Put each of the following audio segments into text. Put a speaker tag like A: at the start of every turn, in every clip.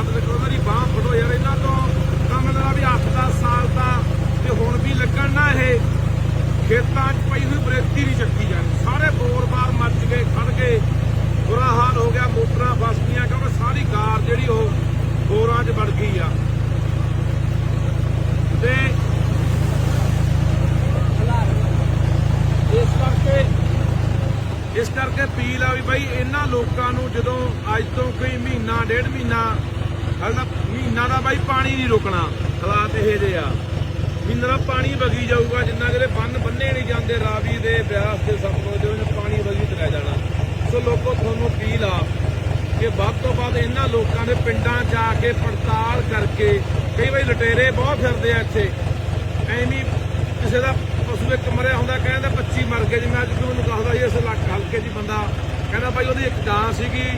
A: ਮਦਦ ਕਰੋ ਉਹਨਾਂ ਦੀ ਬਾਹ ਫੜੋ ਯਾਰ, ਇਹਨਾਂ ਤੋਂ ਕੰਮ ਲੈਣਾ ਵੀ 8-10 ਸਾਲ ਦਾ ਤੇ ਹੁਣ ਵੀ ਲੱਗਣ ਨਾ ਇਹ। ਖੇਤਾਂ 'ਚ ਪਈ ਹੋਈ ਬਰੇਤੀ ਨਹੀਂ ਚੱਕੀ ਜਾਂਦੀ ਸਾਰੇ ਬੋਰ-ਬਾਰ ਮੱਚ ਗਏ, ਖੜ ਗਏ। ਬੁਰਾ ਹਾਲ ਹੋ ਗਿਆ, ਮੋਟਰਾਂ ਫਸਦੀਆਂ ਕਿਉਂਕਿ ਸਾਰੀ ਕਾਰ ਜਿਹੜੀ ਉਹ ਬੋਰਾਂ 'ਚ ਵੜ ਗਈ ਆ। ਤੇ ਇਸ ਕਰਕੇ ਇਸ ਕਰਕੇ ਅਪੀਲ ਆ ਵੀ ਬਾਈ ਇਹਨਾਂ ਲੋਕਾਂ ਨੂੰ ਜਦੋਂ ਅੱਜ ਤੋਂ ਕੋਈ ਮਹੀਨਾ, ਡੇਢ ਮਹੀਨਾ ਹਾਲਾ ਮਹੀਨਾ ਦਾ ਬਾਈ ਪਾਣੀ ਨਹੀਂ ਰੁਕਣਾ, ਹਾਲਾਤ ਇਹ ਜਿਹੇ ਆ। ਮਹੀਨਾ ਦਾ ਪਾਣੀ ਵਗੀ ਜਾਊਗਾ, ਜਿੰਨਾ ਜਿਹੜੇ ਬੰਨ ਬੰਨੇ ਨਹੀਂ ਜਾਂਦੇ ਰਾਵੀ ਦੇ ਬਿਆਸ ਦੇ ਸਤਲੁਜ ਦੇ ਵਿੱਚ ਪਾਣੀ ਵਗੀ ਤੇ ਜਾਣਾ। ਸੋ ਲੋਕੋ, ਤੁਹਾਨੂੰ ਅਪੀਲ ਆ ਕਿ ਵੱਧ ਤੋਂ ਵੱਧ ਇਹਨਾਂ ਲੋਕਾਂ ਦੇ ਪਿੰਡਾਂ 'ਚ ਆ ਕੇ ਪੜਤਾਲ ਕਰਕੇ, ਕਈ ਵਾਰੀ ਲਟੇਰੇ ਬਹੁਤ ਫਿਰਦੇ ਆ ਇੱਥੇ। ਐਵੇਂ ਕਿਸੇ ਦਾ ਪਸ਼ੂ ਇੱਕ ਮਰਿਆ ਹੁੰਦਾ, ਕਹਿੰਦਾ 25 ਮਰ ਗਏ, ਜਿਵੇਂ ਅੱਜ ਮੈਨੂੰ ਦੱਸਦਾ ਸੀ, ਇਸ ਇਲਾਕੇ ਹਲਕੇ 'ਚ ਹੀ ਬੰਦਾ। ਕਹਿੰਦਾ ਭਾਈ ਉਹਦੀ ਇੱਕ ਗਾਂ ਸੀਗੀ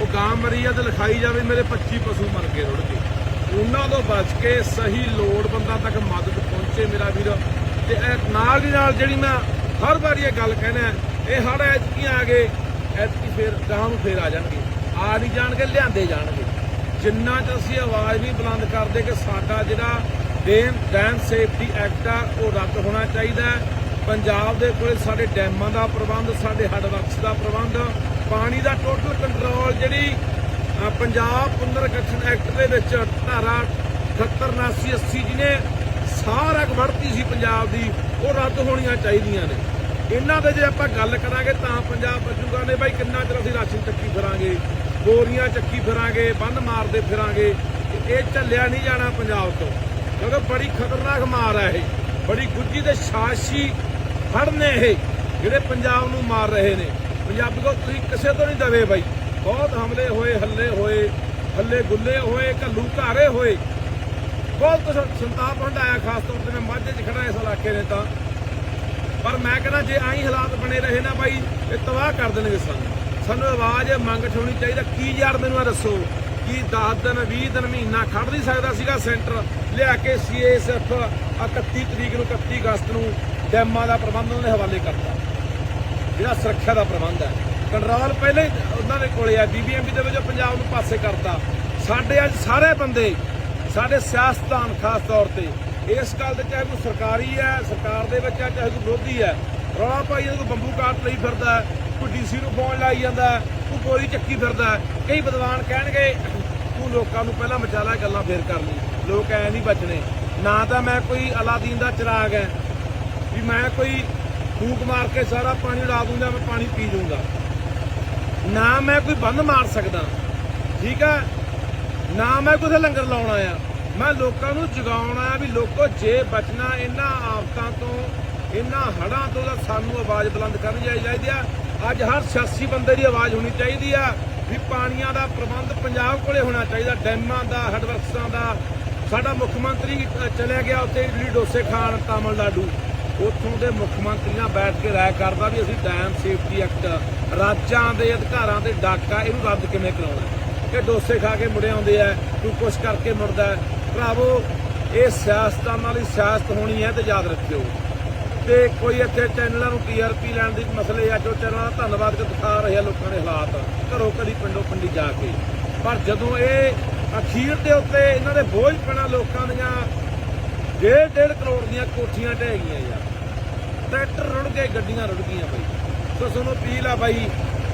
A: ਉਹ ਗਾਂ ਮਰੀ ਆ ਤੇ ਲਿਖਾਈ ਜਾਵੇ ਮੇਰੇ 25 ਪਸ਼ੂ ਮਰ ਗਏ ਰੁੜ ਕੇ ਉਹਨਾਂ ਤੋਂ ਬਚ ਕੇ ਸਹੀ ਲੋੜਵੰਦਾਂ ਤੱਕ ਮਦਦ ਪਹੁੰਚੇ ਮੇਰਾ ਵੀਰ। ਤੇ ਇਹ ਨਾਲ ਦੀ ਨਾਲ ਜਿਹੜੀ ਮੈਂ ਹਰ ਵਾਰੀ ਇਹ ਗੱਲ ਕਹਿਣਾ ਇਹ ਹੜ ਐਤਕੀ ਆ ਗਏ, ਐਤਕੀ ਫੇਰ ਗਾਂ ਨੂੰ ਫੇਰ ਆ ਜਾਣਗੇ। ਆ ਨਹੀਂ ਜਾਣਗੇ, ਲਿਆਂਦੇ ਜਾਣਗੇ। ਜਿੰਨਾ ਚ ਅਸੀਂ ਆਵਾਜ਼ ਨਹੀਂ ਬੁਲੰਦ ਕਰਦੇ ਕਿ ਸਾਡਾ ਜਿਹੜਾ ਡੈਮ ਡੈਮ ਸੇਫਟੀ ਐਕਟ ਆ, ਉਹ ਰੱਦ ਹੋਣਾ ਚਾਹੀਦਾ। ਪੰਜਾਬ ਦੇ ਕੋਲ ਸਾਡੇ ਡੈਮਾਂ ਦਾ ਪ੍ਰਬੰਧ, ਸਾਡੇ ਹੱਡ ਵਕਸ ਦਾ ਪ੍ਰਬੰਧ ਪਾਣੀ ਦਾ ਟੋਟਲ ਕੰਟਰੋਲ ਜਿਹੜੀ ਪੰਜਾਬ ਪੁਨਰਗਠਨ ਐਕਟ ਦੇ ਵਿੱਚ ਧਾਰਾ 78 79 80 ਜਿਹਨੇ ਸਾਰਾ ਵੜਤੀ ਸੀ ਪੰਜਾਬ ਦੀ, ਉਹ ਰੱਦ ਹੋਣੀਆਂ ਚਾਹੀਦੀਆਂ ਨੇ। ਇਹਨਾਂ ਦੇ ਜੇ ਆਪਾਂ ਗੱਲ ਕਰਾਂਗੇ ਤਾਂ ਪੰਜਾਬ ਬਚੂਗਾ ਨੇ, ਬਾਈ ਕਿੰਨਾ ਚਿਰ ਅਸੀਂ ਰਾਸ਼ਨ ਚੱਕੀ ਫਿਰਾਂਗੇ, ਬੋਰੀਆਂ ਚੱਕੀ ਫਿਰਾਂਗੇ, ਬੰਨ ਮਾਰਦੇ ਫਿਰਾਂਗੇ ਇਹ ਝੱਲਿਆ ਨਹੀਂ ਜਾਣਾ ਪੰਜਾਬ ਤੋਂ। ਕਿਉਂਕਿ ਬੜੀ ਖਤਰਨਾਕ ਮਾਰ ਹੈ ਇਹ, ਬੜੀ ਗੁੱਜੀ ਤੇ ਸ਼ਾਸੀ ਫੜ ਨੇ ਇਹ, ਜਿਹੜੇ ਪੰਜਾਬ ਨੂੰ ਮਾਰ ਰਹੇ ਨੇ। ਪੰਜਾਬੀ ਕੋ ਤੁਸੀਂ ਕਿਸੇ ਤੋਂ ਨਹੀਂ ਦਵੇ ਬਾਈ। ਬਹੁਤ ਹਮਲੇ ਹੋਏ, ਹੱਲੇ ਹੋਏ, ਹੱਲੇ ਗੁੱਲੇ ਹੋਏ, ਘੱਲੂ ਘਾਰੇ ਹੋਏ। ਬਹੁਤ ਸੰਤਾਪ ਹੰਡਾਇਆ ਖਾਸ ਤੌਰ ਤੇ ਮੈਂ ਮਾਝੇ 'ਚ ਖੜਾ ਇਸ ਇਲਾਕੇ ਨੇ ਤਾਂ। ਪਰ ਮੈਂ ਕਹਿੰਦਾ ਜੇ ਆਈ ਹਾਲਾਤ ਬਣੇ ਰਹੇ ਨਾ ਬਾਈ ਇਹ ਤਬਾਹ ਕਰ ਦੇਣਗੇ ਸਾਨੂੰ। ਸਾਨੂੰ ਆਵਾਜ਼ ਮੰਗ ਠਾਉਣੀ ਚਾਹੀਦਾ, ਕੀ ਯਾਰ ਮੈਨੂੰ ਆ ਦੱਸੋ? ਕੀ 10 ਦਿਨ 20 ਦਿਨ, ਮਹੀਨਾ ਖੜ ਨਹੀਂ ਸਕਦਾ ਸੀਗਾ ਸੈਂਟਰ? ਲਿਆ ਕੇ ਸੀਐਸਐਫ 31 ਤਰੀਕ ਨੂੰ 31 ਅਗਸਤ ਨੂੰ ਡੈਮਾਂ ਦਾ ਪ੍ਰਬੰਧ ਉਹਨਾਂ ਹਵਾਲੇ ਕਰਤਾ। ਜਿਹੜਾ ਸੁਰੱਖਿਆ ਦਾ ਪ੍ਰਬੰਧ ਹੈ। ਕੰਟਰੋਲ ਪਹਿਲੇ ਉਹਨਾਂ ਦੇ ਕੋਲੇ ਆ ਬੀਬੀਐਮਬੀ ਦੇ ਵਿੱਚ ਪੰਜਾਬ ਨੂੰ ਪਾਸੇ ਕਰਤਾ। ਸਾਡੇ ਅੱਜ ਸਾਰੇ ਬੰਦੇ ਸਾਡੇ ਸਿਆਸਤਦਾਨ ਖਾਸ ਤੌਰ ਤੇ ਇਸ ਗੱਲ ਦੇ ਚਾਹੇ ਕੋਈ ਸਰਕਾਰੀ ਹੈ ਸਰਕਾਰ ਦੇ ਵਿੱਚ ਹੈ ਚਾਹੇ ਕੋਈ ਵਿਰੋਧੀ ਹੈ ਰੌਲਾ ਪਾਈ ਜਾਂਦਾ ਕੋਈ ਬੰਬੂ ਕਾਟ ਲਈ ਫਿਰਦਾ ਹੈ, ਕੋਈ ਡੀਸੀ ਨੂੰ ਫੋਨ ਲਾਈ ਜਾਂਦਾ ਹੈ, ਕੋਈ ਗੋਲੀ ਚੱਕੀ ਫਿਰਦਾ ਕਈ ਵਿਦਵਾਨ ਕਹਿਣਗੇ ਤੂੰ ਲੋਕਾਂ ਨੂੰ ਪਹਿਲਾਂ ਮਚਾ ਲੈ ਗੱਲਾਂ ਫੇਰ ਕਰ ਲਈ। ਲੋਕ ਐ ਨਹੀਂ ਬਚਣੇ। ਨਾ ਤਾਂ ਮੈਂ ਕੋਈ ਅਲਾਦੀਨ ਦਾ ਚਿਰਾਗ ਹੈ ਵੀ ਮੈਂ ਕੋਈ ਫੂਕ ਮਾਰ ਕੇ ਸਾਰਾ ਪਾਣੀ ਉਡਾ ਦੂੰਗਾ, ਮੈਂ ਪਾਣੀ ਪੀ ਲੂੰਗਾ ਨਾ ਮੈਂ ਕੋਈ ਬੰਦ ਮਾਰ ਸਕਦਾ, ਠੀਕ ਹੈ? ਨਾ ਮੈਂ ਕੋਈ ਲੰਗਰ ਲਾਉਣਾ ਆ ਮੈਂ ਲੋਕਾਂ ਨੂੰ ਜਗਾਉਣਾ ਆ ਵੀ ਲੋਕੋ, ਜੇ ਬਚਣਾ, ਇਹਨਾਂ ਆਫਤਾਂ ਤੋਂ, ਇਹਨਾਂ ਹੜਾਂ ਤੋਂ ਤਾਂ ਸਾਨੂੰ ਆਵਾਜ਼ ਬੁਲੰਦ ਕਰਨੀ ਚਾਹੀਦੀ ਆ। ਅੱਜ ਹਰ ਸਿਆਸੀ ਬੰਦੇ ਦੀ ਆਵਾਜ਼ ਹੋਣੀ ਚਾਹੀਦੀ ਆ ਵੀ ਪਾਣੀਆਂ ਦਾ ਪ੍ਰਬੰਧ ਪੰਜਾਬ ਕੋਲੇ ਹੋਣਾ ਚਾਹੀਦਾ, ਡੈਮਾਂ ਦਾ ਹੈਡਵਰਕਸਾਂ ਦਾ। ਸਾਡਾ ਮੁੱਖ ਮੰਤਰੀ ਚਲਿਆ ਗਿਆ ਉੱਥੇ, ਇਡਲੀ, ਡੋਸੇ ਖਾਣ, ਤਾਮਿਲਨਾਡੂ। ਉੱਥੋਂ ਦੇ ਮੁੱਖ ਮੰਤਰੀ ਨਾਲ ਬੈਠ ਕੇ ਰਾਇ ਕਰਦਾ ਵੀ ਅਸੀਂ ਡੈਮ ਸੇਫਟੀ ਐਕਟ ਰਾਜਾਂ ਦੇ ਅਧਿਕਾਰਾਂ ਤੇ ਡਾਕਾ ਇਹਨੂੰ ਰੱਦ ਕਿਵੇਂ ਕਰਾਉਣਾ? ਕਿ ਡੋਸੇ ਖਾ ਕੇ ਮੁੜੇ ਆਉਂਦੇ ਆ, ਤੂੰ ਕੁਛ ਕਰਕੇ ਮੁੜਦਾ ਭਰਾਵੋ, ਇਹ ਸਿਆਸਤਾਂ ਵਾਲੀ ਸਿਆਸਤ ਹੋਣੀ ਹੈ ਤੇ ਯਾਦ ਰੱਖਿਓ। ਤੇ ਕੋਈ ਇੱਥੇ ਚੈਨਲਾਂ ਨੂੰ ਟੀਆਰਪੀ ਲੈਣ ਦੀ ਮਸਲੇ ਆ, ਜੋ ਚੈਨਲਾਂ ਦਾ ਧੰਨਵਾਦ ਕਰ ਦਿਖਾ ਰਹੇ ਆ ਲੋਕਾਂ ਦੇ ਹਾਲਾਤ, ਘਰੋਂ ਕਦੀ ਪਿੰਡੋਂ ਪਿੰਡੀ ਜਾ ਕੇ। ਪਰ ਜਦੋਂ ਇਹ ਅਖੀਰ ਦੇ ਉੱਤੇ ਇਹਨਾਂ ਦੇ ਬੋਝ ਪੈਣਾ ਲੋਕਾਂ ਦੀਆਂ ਡੇਢ ਡੇਢ ਕਰੋੜ ਦੀਆਂ ਕੋਠੀਆਂ ਢਹਿ ਗਈਆਂ ਯਾਰ, ਟਰੈਕਟਰ ਰੁੜ ਗਏ, ਗੱਡੀਆਂ ਰੁੜ ਗਈਆਂ ਬਾਈ। ਸੋ ਤੁਹਾਨੂੰ ਅਪੀਲ ਆ ਬਾਈ,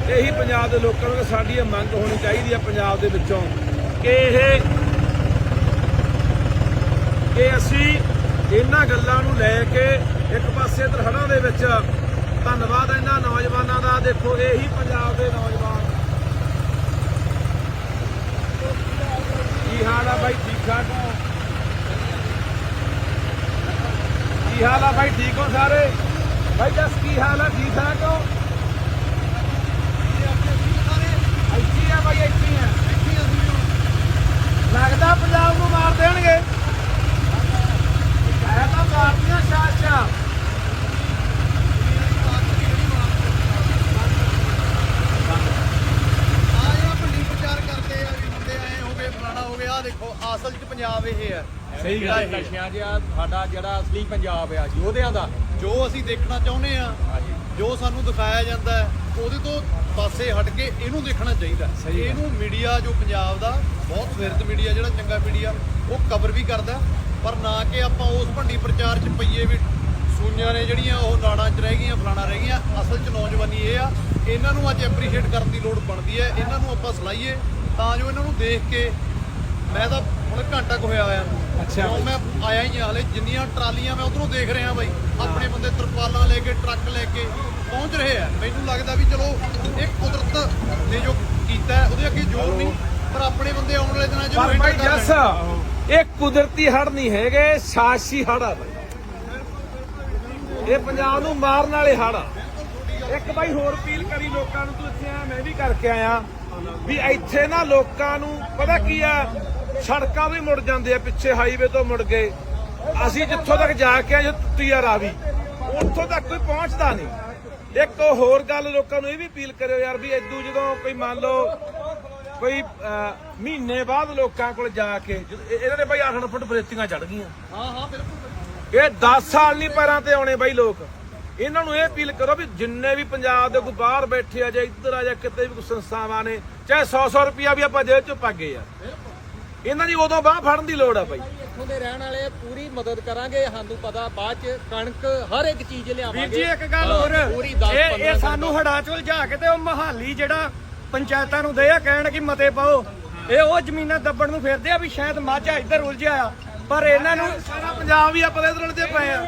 A: ਇਹੀ ਪੰਜਾਬ ਦੇ ਲੋਕਾਂ ਨੂੰ ਕਿ ਸਾਡੀ ਇਹ ਮੰਗ ਹੋਣੀ ਚਾਹੀਦੀ ਆ ਪੰਜਾਬ ਦੇ ਵਿੱਚੋਂ ਕਿ ਇਹ ਕਿ ਅਸੀਂ ਇਹਨਾਂ ਗੱਲਾਂ ਨੂੰ ਲੈ ਕੇ ਇੱਕ ਪਾਸੇ ਇਧਰ ਦੇ ਵਿੱਚ ਧੰਨਵਾਦ ਇਹਨਾਂ ਨੌਜਵਾਨਾਂ ਦਾ। ਦੇਖੋ, ਇਹੀ ਪੰਜਾਬ ਦੇ ਨੌਜਵਾਨ। ਕੀ ਹਾਲ ਆ ਬਾਈ? ਠੀਕ ਠਾਕ ਹੋ? ਕੀ ਹਾਲ ਆ ਬਾਈ? ਠੀਕ ਹੋ ਸਾਰੇ? ਬਾਈ ਜਸ ਕੀ ਹਾਲ ਆ? ਠੀਕ ਠਾਕ ਹੋ? ਇੱਥੇ ਆ ਬਾਈ, ਇੱਥੇ ਆ। ਲੱਗਦਾ ਪੰਜਾਬ ਨੂੰ ਮਾਰ ਦੇਣਗੇ। ਇਹ ਤਾਂ ਮਾਰਦੀਆਂ ਸ਼ਾਸ਼ਾ।
B: ਆ, ਭੰਡੀ ਪ੍ਰਚਾਰ ਕਰਦੇ ਆ, ਵੀ ਮੁੰਡੇ ਆਏ ਹੋ ਗਏ ਫਲਾਣਾ ਹੋ ਗਿਆ। ਆ ਦੇਖੋ, ਅਸਲ 'ਚ ਪੰਜਾਬ ਇਹ ਹੈ
A: ਸਹੀ ਗੱਲ ਹੈ।
B: ਨਸ਼ਿਆਂ 'ਚ ਆ ਸਾਡਾ ਜਿਹੜਾ ਅਸਲੀ ਪੰਜਾਬ ਆ ਯੋਧਿਆਂ ਦਾ ਜੋ ਅਸੀਂ ਦੇਖਣਾ ਚਾਹੁੰਦੇ ਆ ਜੋ ਸਾਨੂੰ ਦਿਖਾਇਆ ਜਾਂਦਾ ਹੈ ਉਹਦੇ ਤੋਂ ਪਾਸੇ ਹਟ ਕੇ ਇਹਨੂੰ ਦੇਖਣਾ ਚਾਹੀਦਾ। ਇਹਨੂੰ ਮੀਡੀਆ ਜੋ ਪੰਜਾਬ ਦਾ ਬਹੁਤ ਫਿਰਤ ਮੀਡੀਆ ਜਿਹੜਾ ਚੰਗਾ ਮੀਡੀਆ ਉਹ ਕਵਰ ਵੀ ਕਰਦਾ ਪਰ ਨਾ ਕਿ ਆਪਾਂ ਉਸ ਭੰਡੀ ਪ੍ਰਚਾਰ 'ਚ ਪਈਏ ਵੀ ਸੂਈਆਂ ਨੇ ਜਿਹੜੀਆਂ ਉਹ ਨਾੜਾਂ 'ਚ ਰਹਿ ਗਈਆਂ ਫਲਾਣਾ ਰਹਿ ਗਈਆਂ। ਅਸਲ 'ਚ ਨੌਜਵਾਨੀ ਇਹ ਆ ਇਹਨਾਂ ਨੂੰ ਅੱਜ ਐਪਰੀਸ਼ੀਏਟ ਕਰਨ ਦੀ ਲੋੜ ਬਣਦੀ ਹੈ ਇਹਨਾਂ ਨੂੰ ਆਪਾਂ ਸਲਾਈਏ ਤਾਂ ਜੋ ਇਹਨਾਂ ਨੂੰ ਦੇਖ ਕੇ ਮੈਂ ਤਾਂ ਹੁਣ ਘੰਟਾ ਕੁ ਹੋਇਆ ਆਇਆ
A: ਅੱਛਾ।
B: ਕਿਉਂ ਮੈਂ ਆਇਆ ਹੀ ਹਾਂ ਹਲੇ ਜਿੰਨੀਆਂ ਟਰਾਲੀਆਂ ਮੈਂ ਉਧਰੋਂ ਦੇਖ ਰਿਹਾ ਬਾਈ ਆਪਣੇ ਬੰਦੇ ਤਰਪਾਲਾਂ ਲੈ ਕੇ ਟਰੱਕ ਲੈ ਕੇ ਪਹੁੰਚ ਰਹੇ ਆ। ਮੈਨੂੰ ਲੱਗਦਾ ਵੀ ਚਲੋ ਇਹ ਕੁਦਰਤ ਨੇ ਜੋ ਕੀਤਾ ਹੈ, ਉਹਦੇ ਅੱਗੇ ਜ਼ੋਰ ਨਹੀਂ ਪਰ ਆਪਣੇ ਬੰਦੇ ਆਉਣ ਵਾਲੇ ਦਿਨਾਂ 'ਚ
A: ਪਰ
B: handle ਕਰ
A: ਜੱਸ
B: ਲੈਣਗੇ।
A: ਇਹ ਕੁਦਰਤੀ ਹੜ ਨਹੀਂ ਹੈਗੇ ਸਾਜ਼ਿਸ਼ੀ ਹੜ ਆ ਬਾਈ। ਇਹ ਪੰਜਾਬ ਨੂੰ ਮਾਰਨ ਵਾਲੇ ਹੜ ਆ। ਇੱਕ ਬਾਈ ਹੋਰ ਅਪੀਲ ਕਰੀ ਲੋਕਾਂ ਨੂੰ ਤੂੰ ਇੱਥੇ ਆ ਮੈਂ ਵੀ ਕਰਕੇ ਆਇਆ। ਵੀ ਇੱਥੇ ਨਾ ਲੋਕਾਂ ਨੂੰ ਪਤਾ ਕੀ ਆ? ਸੜਕਾਂ ਵੀ ਮੁੜ ਜਾਂਦੇ ਆ ਪਿੱਛੇ ਹਾਈਵੇ ਤੋਂ ਮੁੜ ਗਏ ਅਸੀਂ ਜਿੱਥੋਂ ਤੱਕ ਜਾ ਕੇ ਆਏ ਟੁੱਟੀ ਆ ਰਾਵੀ ਉੱਥੋਂ ਤੱਕ ਕੋਈ ਪਹੁੰਚਦਾ ਨਹੀਂ। ਇੱਕ ਹੋਰ ਗੱਲ ਲੋਕਾਂ ਨੂੰ ਇਹ ਵੀ ਅਪੀਲ ਕਰਿਓ ਯਾਰ ਵੀ ਇਦੋਂ ਜਦੋਂ ਕੋਈ ਮੰਨ ਲਓ ਕੋਈ ਮਹੀਨੇ ਬਾਅਦ ਲੋਕਾਂ ਕੋਲ ਜਾ ਕੇ ਇਹਨਾਂ ਨੇ ਬਾਈ 8 ਫੁੱਟ ਬਰੇਤੀਆਂ ਚੜ ਗਈਆਂ।
B: ਹਾਂ ਹਾਂ ਬਿਲਕੁਲ
A: ਇਹ 10 ਸਾਲ ਨਹੀਂ ਪੈਰਾਂ ਤੇ ਆਉਣੇ ਬਾਈ ਲੋਕ। ਇਹਨਾਂ ਨੂੰ ਇਹ ਅਪੀਲ ਕਰੋ ਵੀ ਜਿੰਨੇ ਵੀ ਪੰਜਾਬ ਦੇ ਕੋਈ ਬਾਹਰ ਬੈਠੇ ਆ ਜਾਂ ਇੱਧਰ ਆ ਜਾਂ ਕਿਤੇ ਵੀ ਕੋਈ ਸੰਸਥਾਵਾਂ ਨੇ ਚਾਹੇ 100 100 ਰੁਪਿਆ ਵੀ ਆਪਾਂ ਜੇਬ ਚੋਂ ਪਾਗੇ ਆ। ਇਹਨਾਂ ਦੀ ਉਦੋਂ ਬਾਹ ਫੜਨ ਦੀ ਲੋੜ ਆ ਬਾਈ।
C: ਇੱਥੋਂ ਦੇ ਰਹਿਣ ਵਾਲੇ ਪੂਰੀ ਮਦਦ ਕਰਾਂਗੇ ਸਾਨੂੰ ਪਤਾ ਬਾਅਦ ਚ ਕਣਕ ਹਰ ਇੱਕ ਚੀਜ਼ ਲਿਆਵਾਂਗੇ।
D: ਵੀਰ ਜੀ ਇੱਕ ਗੱਲ ਹੋਰ।
C: ਪੂਰੀ 10
D: ਇਹ ਇਹ ਸਾਨੂੰ ਹੜਾ ਚ ਉਲਝਾ ਕੇ ਤੇ ਉਹ ਮਹਾਲੀ ਜਿਹੜਾ ਪੰਚਾਇਤਾਂ ਨੂੰ ਦੇ ਆ ਕਹਿਣ ਕਿ ਮਤੇ ਪਾਓ। ਇਹ ਉਹ ਜ਼ਮੀਨਾਂ ਦੱਬਣ ਨੂੰ ਫਿਰਦੇ ਆ ਵੀ ਸ਼ਾਇਦ ਮਾਝਾ ਇੱਧਰ ਉਲਝਿਆ ਆ। ਪਰ ਇਹਨਾਂ ਨੂੰ
A: ਸਾਰਾ ਪੰਜਾਬ ਹੀ ਆਪਾਂ ਦੇ ਇਧਰ ਤੇ ਪਏ ਆ।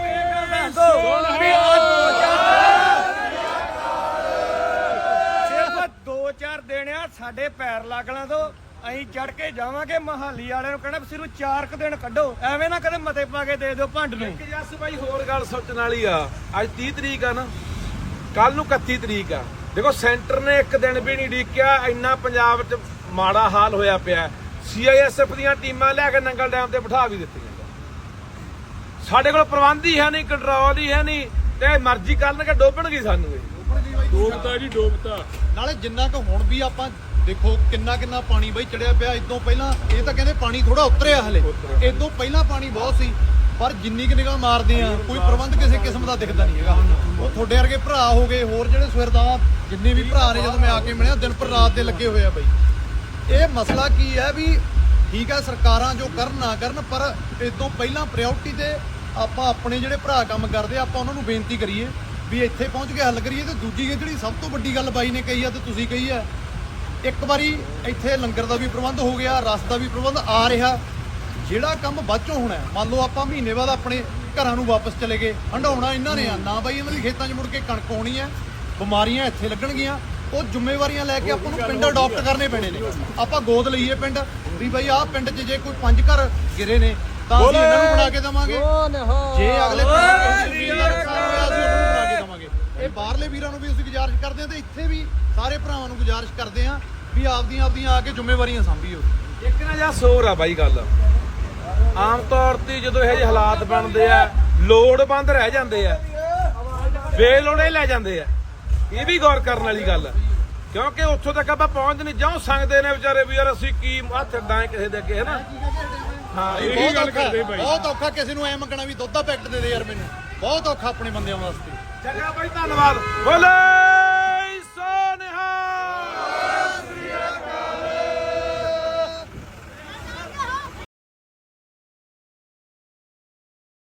D: ਸਿਰਫ ਦੋ ਚਾਰ ਦਿਨ ਆ ਸਾਡੇ ਪੈਰ ਲੱਗਣਾ ਤੋਂ। ਅਸੀਂ ਚੜ ਕੇ ਜਾਵਾਂਗੇ ਮਹਾਲੀ ਵਾਲਿਆਂ ਨੂੰ ਕਹਿਣਾ ਵੀ ਸਿਰਫ ਚਾਰ ਕੁ ਦਿਨ ਕੱਢੋ। ਐਵੇਂ ਨਾ ਕਦੇ ਮਤੇ ਪਾ ਕੇ ਦੇ ਦਿਓ ਭੰਡ ਨੂੰ।
A: ਇੱਕ ਜੱਸ ਬਾਈ ਹੋਰ ਗੱਲ ਸੋਚਣ ਵਾਲੀ ਆ। ਅੱਜ 30 ਤਰੀਕ ਆ ਨਾ। ਕੱਲ ਨੂੰ 31 ਤਰੀਕ ਆ। ਦੇਖੋ ਸੈਂਟਰ ਨੇ ਇੱਕ ਦਿਨ ਵੀ ਨਹੀਂ ਡੀਕਿਆ ਇੰਨਾ ਪੰਜਾਬ 'ਚ ਮਾੜਾ ਹਾਲ ਹੋਇਆ ਪਿਆ। ਸੀਆਈਐਸਐਫ ਦੀਆਂ ਟੀਮਾਂ ਲੈ ਕੇ ਨੰਗਲ ਡੈਮ ਤੇ ਬਿਠਾ ਵੀ ਦਿੱਤੀਆਂ। ਸਾਡੇ ਕੋਲ ਪ੍ਰਬੰਧ ਹੀ ਹੈ ਨਹੀਂ ਕੰਟਰੋਲ ਹੀ ਹੈ ਨਹੀਂ ਤੇ ਮਰਜ਼ੀ ਕਰਨਗੇ ਡੋਬਣਗੇ ਸਾਨੂੰ ਇਹ।
E: ਡੋਬਤਾ ਜੀ ਡੋਬਤਾ।
B: ਨਾਲੇ ਜਿੰਨਾ ਕੁ ਹੁਣ ਵੀ ਆਪਾਂ ਦੇਖੋ ਕਿੰਨਾ ਕਿੰਨਾ ਪਾਣੀ ਬਈ ਚੜਿਆ ਪਿਆ ਇਦੋਂ ਪਹਿਲਾਂ ਇਹ ਤਾਂ ਕਹਿੰਦੇ ਪਾਣੀ ਥੋੜਾ ਉਤਰਿਆ ਹਲੇ। ਇਦੋਂ ਪਹਿਲਾਂ ਪਾਣੀ ਬਹੁਤ ਸੀ, ਪਰ ਜਿੰਨੀ ਕਿ ਨਿਗਾਹ ਮਾਰਦੇ ਆ, ਕੋਈ ਪ੍ਰਬੰਧ ਕਿਸੇ ਕਿਸਮ ਦਾ ਦਿਖਦਾ ਨਹੀਂ ਹੈਗਾ ਉਹ ਤੁਹਾਡੇ ਵਰਗੇ ਭਰਾ ਹੋ ਗਏ, ਹੋਰ ਜਿਹੜੇ ਸਵੇਰਦਾ ਜਿੰਨੇ ਵੀ ਭਰਾ ਨੇ ਜਦੋਂ ਮੈਂ ਆ ਕੇ ਮਿਲਿਆ, ਦਿਨ ਪਰ ਰਾਤ ਦੇ ਲੱਗੇ ਹੋਏ ਆ ਬਈ। ਇਹ ਮਸਲਾ ਕੀ ਹੈ ਵੀ ਠੀਕ ਹੈ ਸਰਕਾਰਾਂ ਜੋ ਕਰਨ ਨਾ ਕਰਨ, ਪਰ ਇਦੋਂ ਪਹਿਲਾਂ ਪ੍ਰਾਇੋਰਟੀ ਤੇ ਆਪਾਂ ਆਪਣੇ ਜਿਹੜੇ ਭਰਾ ਕੰਮ ਕਰਦੇ ਆਪਾਂ ਉਹਨਾਂ ਨੂੰ ਬੇਨਤੀ ਕਰੀਏ ਵੀ ਇੱਥੇ ਪਹੁੰਚ ਕੇ ਹੱਲ ਕਰੀਏ ਤੇ ਦੂਜੀ ਜਿਹੜੀ ਸਭ ਤੋਂ ਵੱਡੀ ਗੱਲ ਬਾਈ ਨੇ ਕਹੀ ਆ ਤੇ ਤੁਸੀਂ ਕਹੀ ਆ ਇੱਕ ਵਾਰੀ ਇੱਥੇ ਲੰਗਰ ਦਾ ਵੀ ਪ੍ਰਬੰਧ ਹੋ ਗਿਆ ਰਸ ਦਾ ਵੀ ਪ੍ਰਬੰਧ ਆ ਰਿਹਾ। ਜਿਹੜਾ ਕੰਮ ਬਾਅਦ ਚੋਂ ਹੋਣਾ ਹੈ, ਮੰਨ ਲਓ ਆਪਾਂ ਮਹੀਨੇ ਬਾਅਦ ਆਪਣੇ ਘਰਾਂ ਨੂੰ ਵਾਪਸ ਚਲੇ ਗਏ ਹੰਡਾਉਣਾ ਇਹਨਾਂ ਨੇ ਆ। ਨਾ ਬਾਈ ਇਹਨਾਂ ਦੀ ਖੇਤਾਂ 'ਚ ਮੁੜ ਕੇ ਕਣਕ ਆਉਣੀ ਹੈ ਬਿਮਾਰੀਆਂ ਇੱਥੇ ਲੱਗਣਗੀਆਂ ਉਹ ਜ਼ਿੰਮੇਵਾਰੀਆਂ ਲੈ ਕੇ ਆਪਾਂ ਨੂੰ ਪਿੰਡ ਅਡਾਪਟ ਕਰਨੇ ਪੈਣੇ ਨੇ। ਆਪਾਂ ਗੋਦ ਲਈਏ ਪਿੰਡ ਵੀ ਬਾਈ ਆਹ ਪਿੰਡ 'ਚ ਜੇ ਕੋਈ ਪੰਜ ਘਰ ਗਿਰੇ ਨੇ ਤਾਂ ਅਸੀਂ ਇਹਨਾਂ ਨੂੰ ਬਣਾ ਕੇ ਦੇਵਾਂਗੇ। ਜੇ ਅਗਲੇ ਪਿੰਡ ਹੋਇਆ ਅਸੀਂ ਉਹਨਾਂ ਇਹ ਬਾਹਰਲੇ ਵੀਰਾਂ ਨੂੰ ਵੀ ਅਸੀਂ ਗੁਜ਼ਾਰਿਸ਼ ਕਰਦੇ ਹਾਂ ਤੇ ਇੱਥੇ ਵੀ ਸਾਰੇ ਭਰਾਵਾਂ ਨੂੰ ਗੁਜ਼ਾਰਿਸ਼ ਕਰਦੇ ਹਾਂ ਵੀ ਆਪਦੀਆਂ ਆਪਦੀਆਂ ਆ ਕੇ ਜ਼ਿੰਮੇਵਾਰੀਆਂ ਸੰਭੀਓ
A: ਇੱਕ ਨਾ ਜਾਂ ਸੋਰ ਆ ਬਾਈ ਗੱਲ। ਆਮ ਤੌਰ ਤੇ ਜਦੋਂ ਇਹ ਜਿਹੇ ਹਾਲਾਤ ਬਣਦੇ ਆ ਲੋੜਵੰਦ ਰਹਿ ਜਾਂਦੇ ਆ। ਬੇਲੋੜੇ ਲੈ ਜਾਂਦੇ ਆ। ਇਹ ਵੀ ਗੌਰ ਕਰਨ ਵਾਲੀ ਗੱਲ ਆ। ਕਿਉਂਕਿ ਉੱਥੋਂ ਤੱਕ ਆਪਾਂ ਪਹੁੰਚ ਨਹੀਂ ਜਾਉ ਸੰਗਦੇ ਨੇ ਵਿਚਾਰੇ ਵੀ ਯਾਰ ਅਸੀਂ ਕੀ ਹੱਥ ਡਾਂ ਕਿਸੇ ਦੇ ਅੱਗੇ ਹਨਾ ਹਾਂ ਇਹ
E: ਗੱਲ ਕਰਦੇ ਬਾਈ।
B: ਬਹੁਤ ਔਖਾ ਕਿਸੇ ਨੂੰ ਐ ਮੰਗਣਾ ਵੀ ਦੁੱਧ ਦਾ ਪੈਕਟ ਦੇ ਦੇ ਯਾਰ ਮੈਨੂੰ। ਬਹੁਤ ਔਖਾ ਆਪਣੇ ਬੰਦਿਆਂ ਵਾਸਤੇ।
A: ਚੰਗਾ ਬਾਈ ਧੰਨਵਾਦ। ਬੋਲੇ।